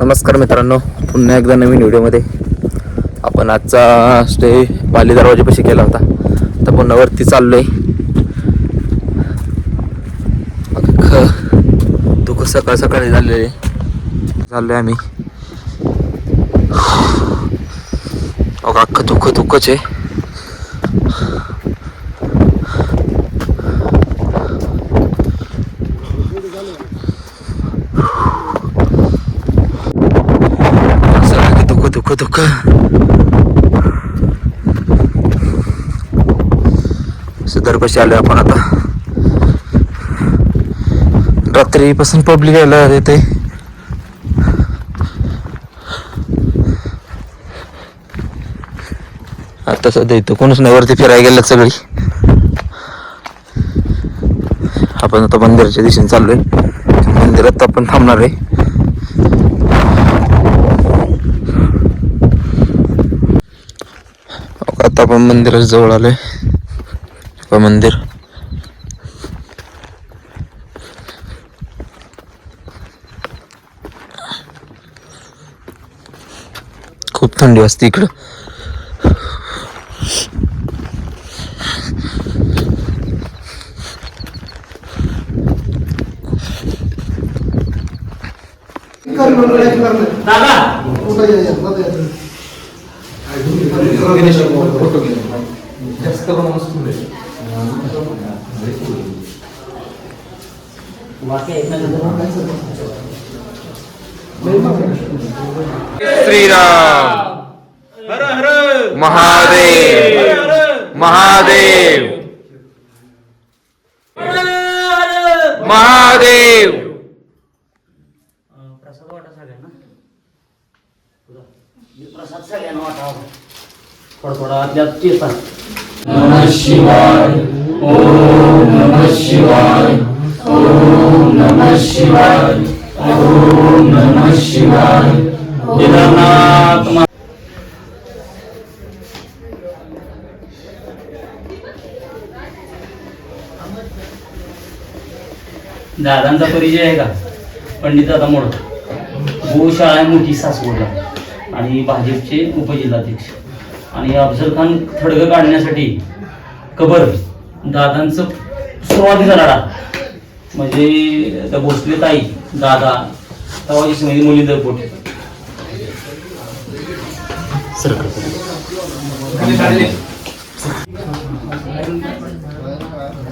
नमस्कार मित्रांनो पुन्हा एकदा नवीन व्हिडिओमध्ये. आपण आजचा स्टे पाली दरवाजेपाशी केला होता. तर पुन्हा वरती चाललोय. अख्खं दुःख सकाळ सकाळी झालेले. चाललोय आम्ही. अख्खं दुःख दुःखच आहे. सगळं दुःख सुधार कशी आलो आपण आता. रात्रीपासून पब्लिक यायला येते आता सध्या इथं कोणच नाही वरती फिरायला गेलं सगळी. आपण आता मंदिराच्या दिशेने चाललोय. मंदिरात आपण थांबणार आहे. आता आपण मंदिराच्या जवळ आलोय. मंदिर. खूप थंडी असते इकडं. श्रीराम। हर हर महादेव। महादेव। महादेव। प्रसाद वाटा सगळ्यांना. प्रसाद सगळ्यांना वाटावा. थोडा थोडा आतल्या चेता केदारनाथ मा- दादांचा परिचय आहे का? पंडित दादा मोड गोशाळा मोठी सासवडला. आणि भाजपचे उपजिल्हाध्यक्ष. आणि अफजल खान थडगं काढण्यासाठी कबर दादांचं सुरुवातीचा लढा. म्हणजे त्या भोसले ताई दादा तवाची मुली दरपोट पोट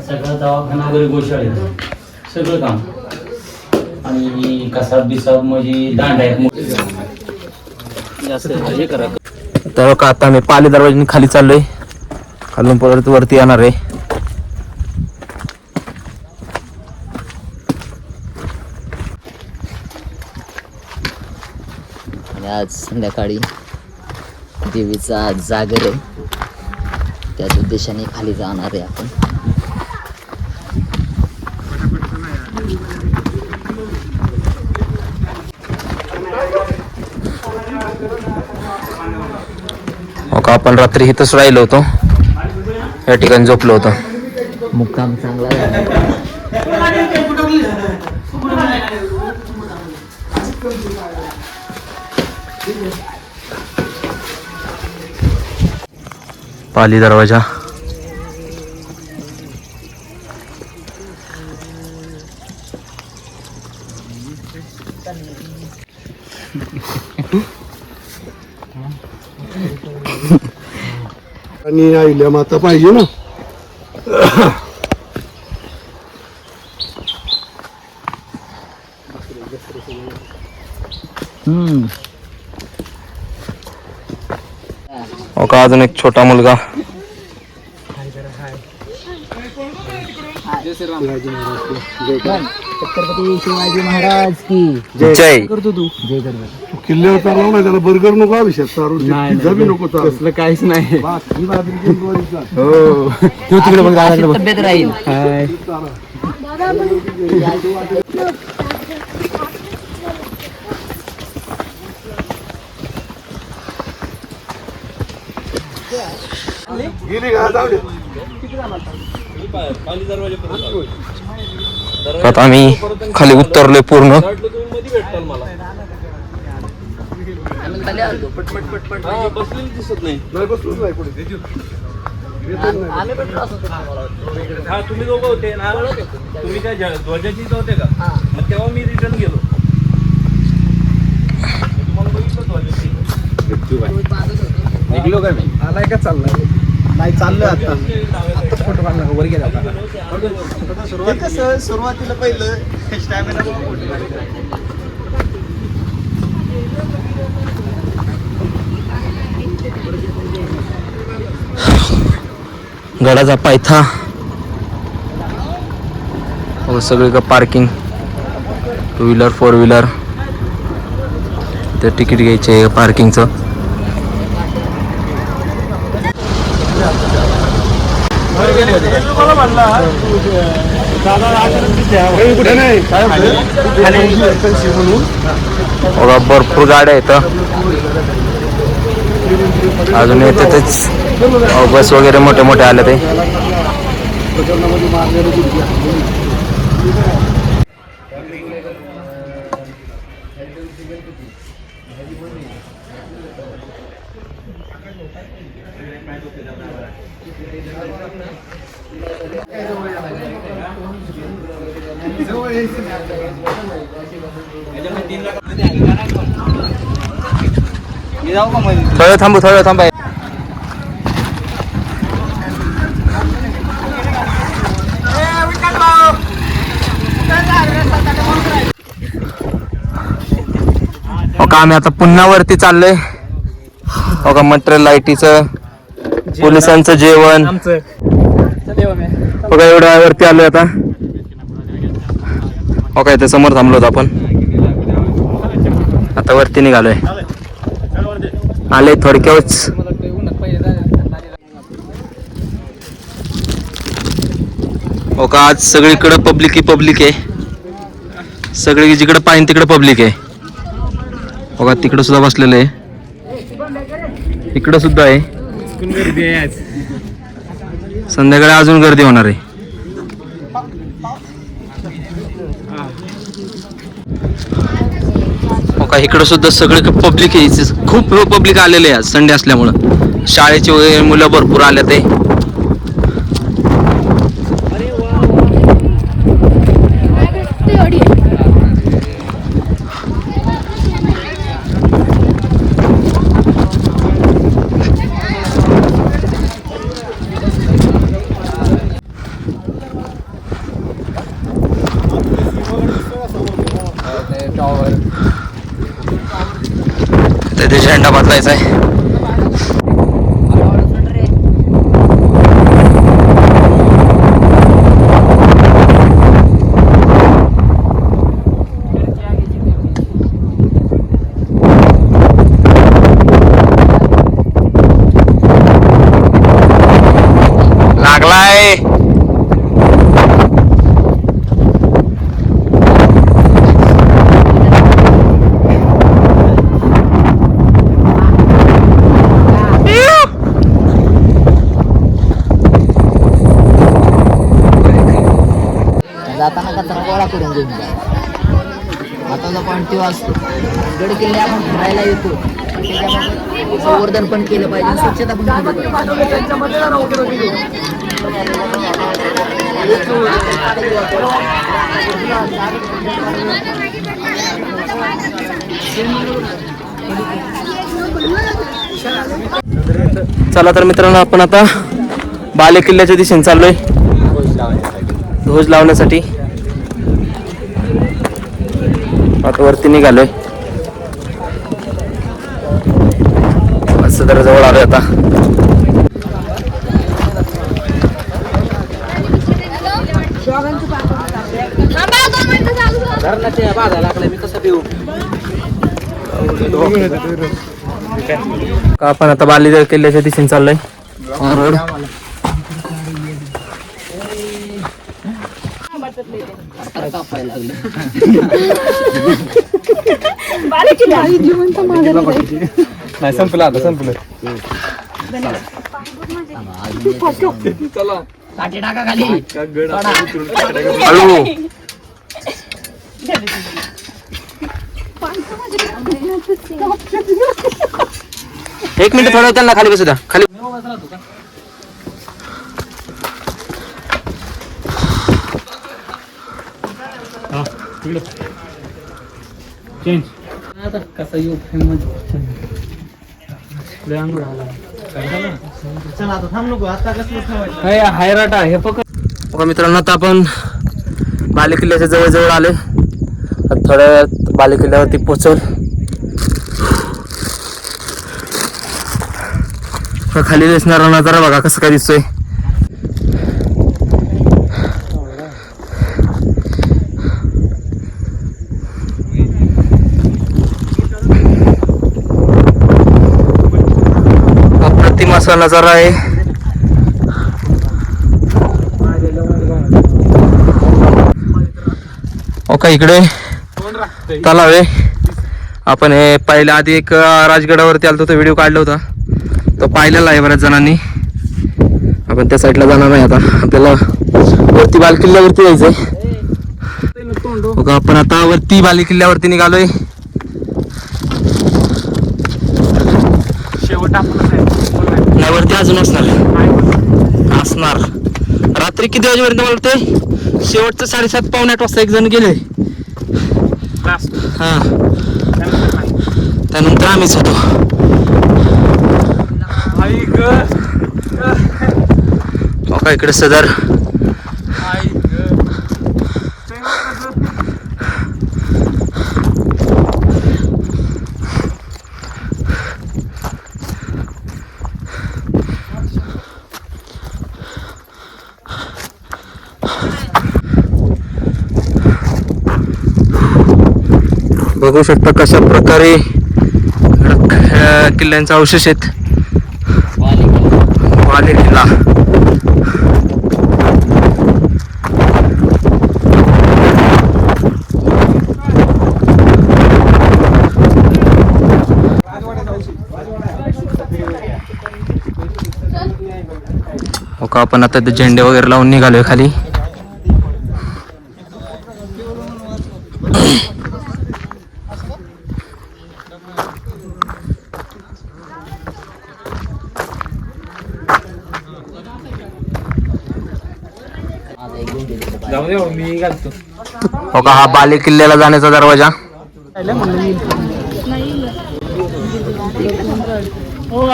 सगळं दवाखाना वगैरे गोशाळे सगळं काम. आणि कसाब बिसाब म्हणजे दांड आहेत जास्त हे करा. तर का आता मी पाले दरवाजाने खाली चाललोय. खालून परत वरती येणार आहे. आणि आज संध्याकाळी देवीचा जागर आहे. त्याच उद्देशाने खाली जाणार आहे आपण. आपण रात्री इथंच राहिलो होतो. या ठिकाणी झोपलो होतो. मुक्काम चांगला पाली दरवाजा. आणि आईल्या माता पाहिजे ना हम्म हो का अजून एक छोटा मुलगा छत्रपती शिवाजी महाराज की जय. करतो तू? जय गणपती किल्ल्यावर चालव ना त्याला बर्गर नको अभिषेक चालू पिझ्झा बी नको चालू काहीच नाही. बाजरी. हो. तू तिकडे बघ दादाकडे बघ. तब्येत राहील. हाय. गेली का? जाऊ दे. आता आम्ही खाली उतरलोय पूर्ण. हा तुम्ही दोघं होते ना? तुम्ही ध्वजाची होते का? मग तेव्हा मी रिटर्न गेलो. तुम्हाला बघितलं ध्वजाची? निघलो का मी? आलाय का चाललाय? नाही चाललोय आता. फोटो काढला वर गेला हे कसं सुरुवातीला पहिलं स्टॅमिना गडाचा पायथा. हो सगळीकडे parking two wheeler four wheeler ते तिकीट घ्यायचे पार्किंगचं म्हणला दादा कुठे नाही? म्हणून बघा भरपूर गाड्या आहेत अजून येते तेच बस वगैरे मोठे मोठे आले ते. थोडं थांबू थोडं हो का आम्ही आता पुन्हा वरती चाललोय. हो का मटेरियल लाईटीचं पोलिसांचं जेवण. बघा एवढ्या वरती आलोय आता. हो काय ते समोर थांबलो होतो आपण. आता वरती निघालोय. आले थोडक्याच हो का आज सगळीकडे पब्लिक ही पब्लिक आहे. सगळी जिकडे पाहिजे तिकडे पब्लिक आहे. हो का तिकडे सुद्धा बसलेलं आहे. इकडं सुद्धा आहे. संध्याकाळी अजून गर्दी होणार आहे. हो इकडं सुद्धा सगळे पब्लिक आहे. खूप पब्लिक आलेले आहे आज संडे असल्यामुळं. शाळेचे वगैरे मुलं भरपूर आले ते तिथे बदलायचा आहे. करून घेऊन जा. महत्त्वाचा पॉईंट तो असतो गड किल्ले आपण फिरायला येतो. त्याच्यामध्ये संवर्धन पण केलं पाहिजे स्वच्छता पण केली चला तर मित्रांनो आपण आता बाले किल्ल्याच्या दिशेने चाललोय. ध्वज लावण्यासाठी. आता वरती निघालोय. सदर जवळ आलोय आता. का आपण आता बाली किल्ल्याच्या दिशेने चाललोय? रोड. तर कापायला लागली नाही संपलं आता संपलं. टाका खाली. एक मिनिट थोडं त्यांना खाली बसू द्या. खाली कसा येऊ चला आता थांब नको आता कसलं ठेवायचं? हायराटा हे पकड. बघा मित्रांनो आता आपण बालेकिल्ल्याच्या जवळ जवळ आले आता थोड्या वेळात बालेकिल्ल्यावरती पोचल खाली दिसणारा नजारा बघा कसं काय दिसतोय. अप्रतिम नजारा आहे. हो ओका इकडे? तलाव आहे. आपण हे पाहिल्या आधी एक राजगडावरती आलो तो व्हिडिओ काढला होता. तो पाहिलेला आहे बऱ्याच जणांनी. आपण त्या साईडला जाणार नाही आता. आपल्याला वरती बालकिल्ल्यावरती जायचंय. हो आपण आता वरती बालकिल्ल्यावरती निघालोय शेवट आपण अजून असणार. असणार. रात्री किती वाजेपर्यंत मला वाटते शेवटचं साडेसात पावणे आठ वाजता एक जण गेले. हा. त्यानंतर आम्हीच होतो. हो इकडे सदर. बघू शकता कशा प्रकारे किल्ल्यांचा अवशेष आहेत. वाले किल्ला हो का आपण आता ते झेंडे वगैरे लावून निघालोय खाली. हो का? हा बाले किल्ल्याला जाण्याचा दरवाजा. हो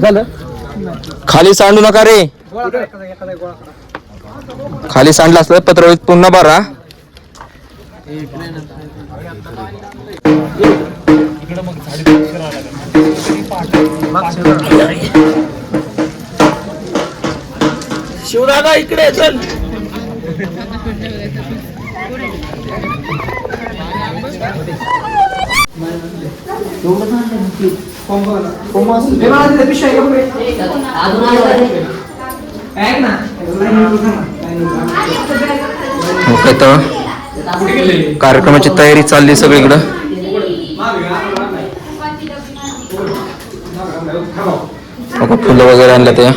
झालं? खाली सांडू नका रे. खाली सांडलं असलं पत्रवळीत पुन्हा भरा. शिवदादा इकडे चल. काय तर कार्यक्रमाची तयारी चालली सगळीकडं. हो फुलं वगैरे आणल्या त्या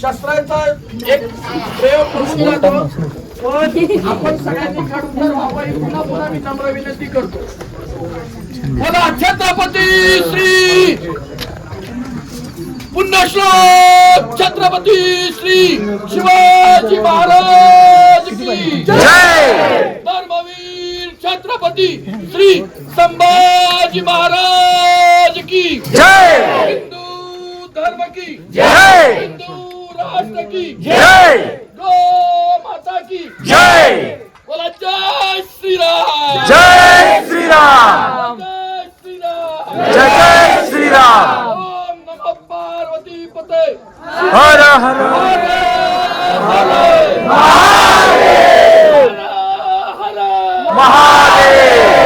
शस्त्रांचा एक प्रयोग करून जातो. पण आपण सगळ्यांनी काढून जर वापरी पुन्हा पुन्हा मी नम्र विनंती करतो. मला छत्रपती श्री पुण्यश्लोक छत्रपती श्री शिवाजी महाराज की धर्मवीर छत्रपती श्री संभाजी महाराज की हिंदू धर्म की हिंदू राष्ट्र की जय गो माता की जय बोला जय श्री राम जय श्री राम जय श्री राम जय श्री राम ओम नमः पार्वती पते हर हर हर हर महादेव